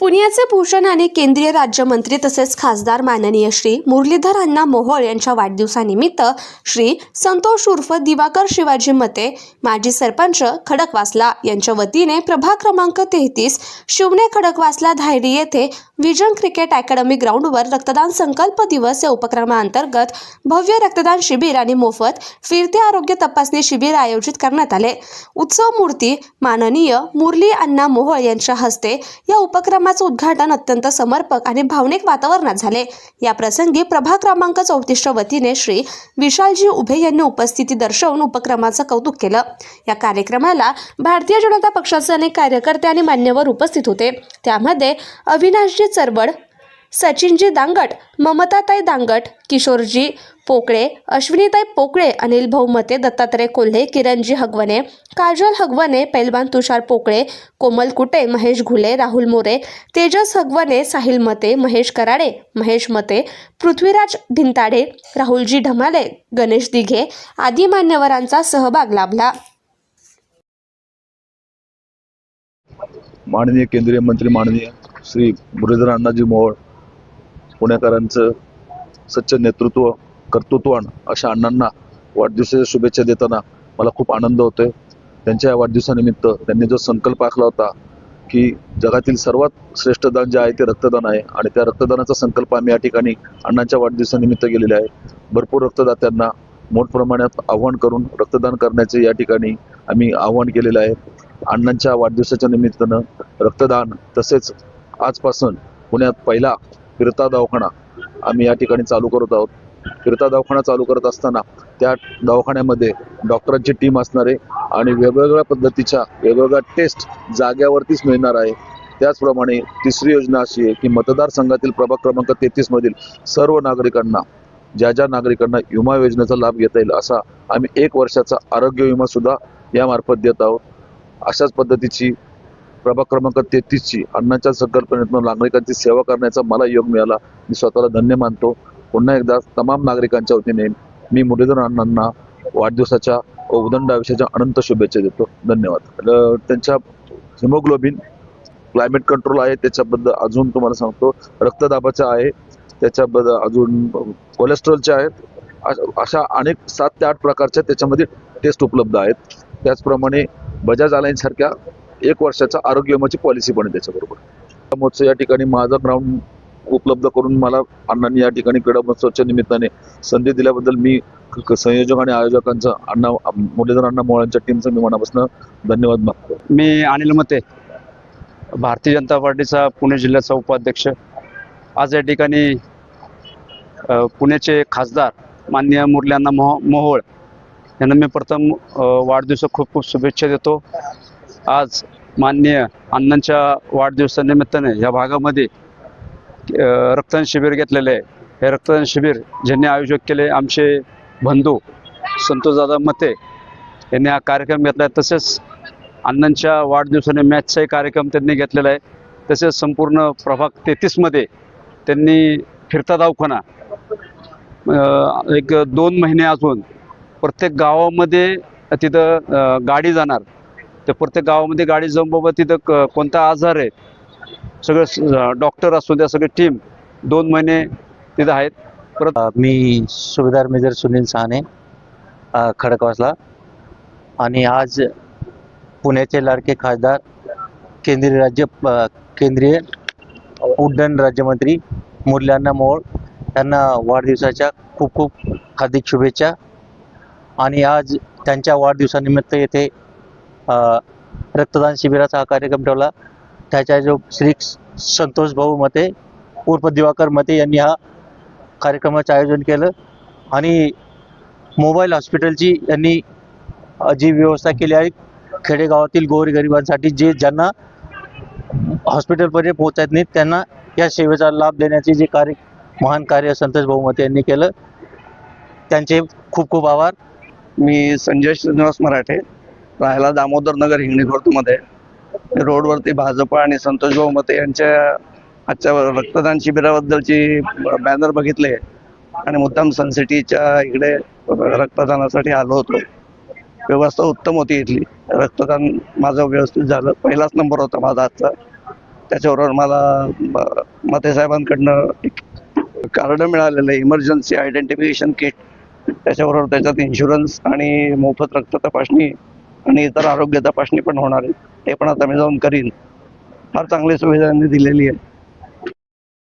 पुण्याचे भूषण आणि केंद्रीय राज्यमंत्री तसेच खासदार माननीय श्री मुरलीधर अण्णा मोहोळ यांच्या वाढदिवसानिमित्त श्री संतोष उर्फ दिवाकर शिवाजी मते माजी सरपंच खडकवासला यांच्या वतीने प्रभाग क्रमांक तेहतीस शिवने खडकवासला धायरी येथे विजन क्रिकेट अकॅडमी ग्राउंडवर रक्तदान संकल्प दिवस या उपक्रमाअंतर्गत भव्य रक्तदान शिबिर आणि मोफत फिरते आरोग्य तपासणी शिबिर आयोजित करण्यात आले. उत्सव मूर्ती माननीय मुरली अण्णा मोहोळ यांच्या हस्ते या उपक्रमा कार्यक्रमाचं उद्घाटन अत्यंत समर्पक आणि भावनिक वातावरणात झाले. या प्रसंगी प्रभा क्रमांक चौतीसच्या वतीने श्री विशालजी उभे यांनी उपस्थिती दर्शवून उपक्रमाचं कौतुक केलं. या कार्यक्रमाला भारतीय जनता पक्षाचे अनेक कार्यकर्ते आणि मान्यवर उपस्थित होते. त्यामध्ये अविनाशजी चरबड सचिनजी दांगट ममताताई दांगट किशोरजी पोकळे अश्विनीताई पोकळे अनिल भाऊमते दत्तात्रय कोल्हे किरणजी हगवणे काजल हगवणे पैलवान तुषार पोकळे कोमल कुटे महेश घुले राहुल मोरे तेजस हगवणे साहिल मते महेश कराडे महेश मते पृथ्वीराज ढिंताडे राहुलजी ढमाले गणेश दिघे आदी मान्यवरांचा सहभाग लाभला. माननीय केंद्रीय मंत्री माननीय श्री मुरलीधर अण्णाजी मोहोळ पुणेकरांचं सच्च नेतृत्व कर्तृत्वान अशा अण्णांना वाढदिवसाच्या शुभेच्छा देताना मला खूप आनंद होतोय. त्यांच्या या वाढदिवसानिमित्त त्यांनी जो संकल्प आखला होता की जगातील सर्वात श्रेष्ठ दान जे आहे ते रक्तदान आहे आणि त्या रक्तदानाचा संकल्प आम्ही या ठिकाणी अण्णांच्या वाढदिवसानिमित्त गेलेले आहे. भरपूर रक्तदात्यांना मोठ प्रमाणात आव्हान करून रक्तदान करण्याचे या ठिकाणी आम्ही आव्हान केलेलं आहे. अण्णांच्या वाढदिवसाच्या निमित्तानं रक्तदान तसेच आजपासून पुण्यात पहिला फिरता दवाखाना आम्ही या ठिकाणी चालू करत आहोत. फिरता दवाखाना चालू करत असताना त्या दवाखान्यामध्ये डॉक्टरांची टीम असणार आहे आणि वेगवेगळ्या पद्धतीच्या वेगवेगळ्या टेस्ट जाग्यावरतीच मिळणार आहे. त्याचप्रमाणे तिसरी योजना अशी आहे की मतदारसंघातील प्रभाग क्रमांक तेहतीस मधील सर्व नागरिकांना ज्या ज्या नागरिकांना विमा योजनेचा लाभ घेता येईल असा आम्ही एक वर्षाचा आरोग्य विमा सुद्धा यामार्फत देत आहोत. अशाच पद्धतीची प्रभाग क्रमांक तेहतीसची अण्णाच्या संकल्पनेतून नागरिकांची सेवा करण्याचा मला योग मिळाला. मी स्वतःला धन्य मानतो. पुन्हा एकदा तमाम नागरिकांच्या वतीने मी मुरलीधर अण्णांना वाढदिवसाच्या व उदंड आयुष्याच्या अनंत शुभेच्छा देतो. धन्यवाद. त्यांच्या हिमोग्लोबिन क्लायमेट कंट्रोल आहे त्याच्याबद्दल अजून तुम्हाला सांगतो. रक्तदाबाचं आहे त्याच्याबद्दल अजून कोलेस्ट्रॉलचे आहेत. अशा अनेक सात ते आठ प्रकारच्या त्याच्यामध्ये टेस्ट उपलब्ध आहेत. त्याचप्रमाणे बजाज अलायन्स एक वर्षाचा आरोग्य विमाची पॉलिसी पण त्याच्याबरोबर. महोत्सव या ठिकाणी माझा ग्राउंड उपलब्ध करून मला अण्णांनी या ठिकाणी क्रीडा महोत्सवाच्या निमित्ताने संधी दिल्याबद्दल मी संयोजक आणि आयोजकांचं अण्णा मुरलीधर अण्णा मोहळांच्या टीमचं मी मनापासून धन्यवाद मागतो मी अनिल मते भारतीय जनता पार्टीचा पुणे जिल्ह्याचा उपाध्यक्ष. आज या ठिकाणी पुण्याचे खासदार माननीय मुरल्यांना अण्णा मोहोळ यांना मी प्रथम वाढदिवस खूप खूप शुभेच्छा देतो. आज माननीय अण्णांच्या वाढदिवसानिमित्ताने या भागामध्ये रक्तदान शिबिर घेतलेले आहे. हे रक्तदान शिबिर ज्यांनी आयोजक केले आमचे बंधू संतोषदादा मते यांनी हा कार्यक्रम घेतला आहे. तसेच अण्णांच्या वाढदिवसाने मॅचचाही कार्यक्रम त्यांनी घेतलेला आहे. तसेच संपूर्ण प्रभाग तेहतीसमध्ये त्यांनी फिरता दवाखाना एक दोन महिने अजून प्रत्येक गावामध्ये तिथं गाडी जाणार. तर प्रत्येक गावामध्ये गाडी जाऊन बाबा तिथं कोणता आजार आहे सगळं डॉक्टर असू द्या सगळी टीम दोन महिने तिथं आहेत. परत मी सुभेदार मेजर सुनील सहाने खडकवासला. आणि आज पुण्याचे लाडके खासदार केंद्रीय राज्य केंद्रीय उड्डयन राज्यमंत्री मुरल्यांना मोळ त्यांना वाढदिवसाच्या खूप खूप हार्दिक शुभेच्छा. आणि आज त्यांच्या वाढदिवसानिमित्त येथे रक्तदान शिबिराचा हा कार्यक्रम ठेवला. त्याच्या जो श्री संतोष भाऊ मते उर्फ दिवाकर मते यांनी हा कार्यक्रमाचं आयोजन केलं. आणि मोबाईल हॉस्पिटलची यांनी जी व्यवस्था केली आहे खेडेगावातील गोरगरिबांसाठी जे ज्यांना हॉस्पिटलपर्यंत पोहोचत नाहीत त्यांना या सेवेचा लाभ देण्याचे जे कार्य महान कार्य संतोष बहुमते यांनी केलं. त्यांचे खूप खूप आभार. मी संजय श्रीनिवास मराठे. राहायला दामोदर नगर हिंगणी खुर्दमध्ये रोडवरती भाजप आणि संतोष भाऊ मते यांच्या आजच्या रक्तदान शिबिराबद्दलची बॅनर बघितले. आणि मुद्दाम सनसिटीच्या इकडे रक्तदानासाठी आलो होतो. व्यवस्था उत्तम होती इथली. रक्तदान माझं व्यवस्थित झालं. पहिलाच नंबर होता माझा आजचा. त्याच्याबरोबर मला म- मते साहेबांकडनं एक कार्ड मिळालेलं आहे. इमर्जन्सी आयडेंटिफिकेशन किट त्याच्याबरोबर त्याच्यात इन्शुरन्स आणि मोफत रक्त तपासणी आणि इतर आरोग्य तपासणी पण होणार आहे. ते पण आता मी जाऊन करीन. फार चांगली सुविधा दिलेली आहे.